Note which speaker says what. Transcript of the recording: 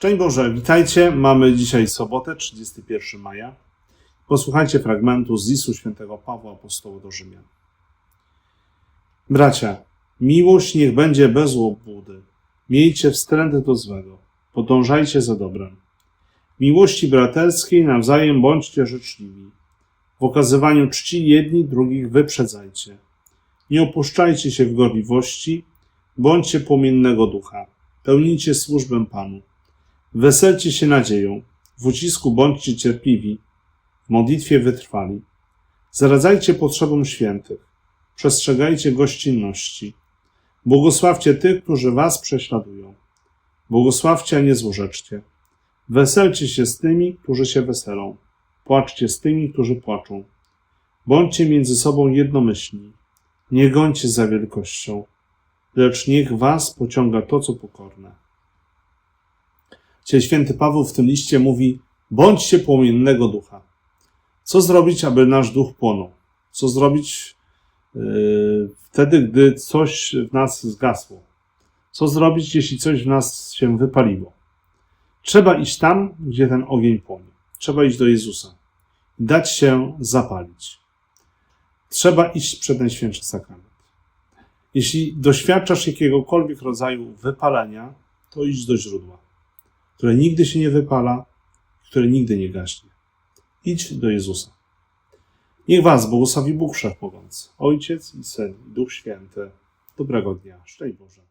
Speaker 1: Szczęść Boże, witajcie. Mamy dzisiaj sobotę, 31 maja. Posłuchajcie fragmentu z listu świętego Pawła Apostoła do Rzymian. Bracia, miłość niech będzie bez łobudy. Miejcie wstręt do złego. Podążajcie za dobrem. Miłości braterskiej nawzajem bądźcie życzliwi. W okazywaniu czci jedni drugich wyprzedzajcie. Nie opuszczajcie się w gorliwości, bądźcie płomiennego ducha. Pełnijcie służbę Panu. Weselcie się nadzieją, w ucisku bądźcie cierpliwi, w modlitwie wytrwali. Zaradzajcie potrzebom świętych, przestrzegajcie gościnności. Błogosławcie tych, którzy was prześladują. Błogosławcie, a nie złorzeczcie. Weselcie się z tymi, którzy się weselą. Płaczcie z tymi, którzy płaczą. Bądźcie między sobą jednomyślni. Nie gońcie za wielkością, lecz niech was pociąga to, co pokorne. Dzisiaj święty Paweł w tym liście mówi: bądźcie płomiennego ducha. Co zrobić, aby nasz duch płonął? Co zrobić yy, wtedy, gdy coś w nas zgasło? Co zrobić, jeśli coś w nas się wypaliło? Trzeba iść tam, gdzie ten ogień płonie. Trzeba iść do Jezusa. Dać się zapalić. Trzeba iść przed ten święty sakrament. Jeśli doświadczasz jakiegokolwiek rodzaju wypalenia, to idź do źródła które nigdy się nie wypala, które nigdy nie gaśnie. Idź do Jezusa. Niech Was błogosławi Bóg Wszechmogący, Ojciec i Syn i Duch Święty. Dobrego dnia. Szczęść Boże.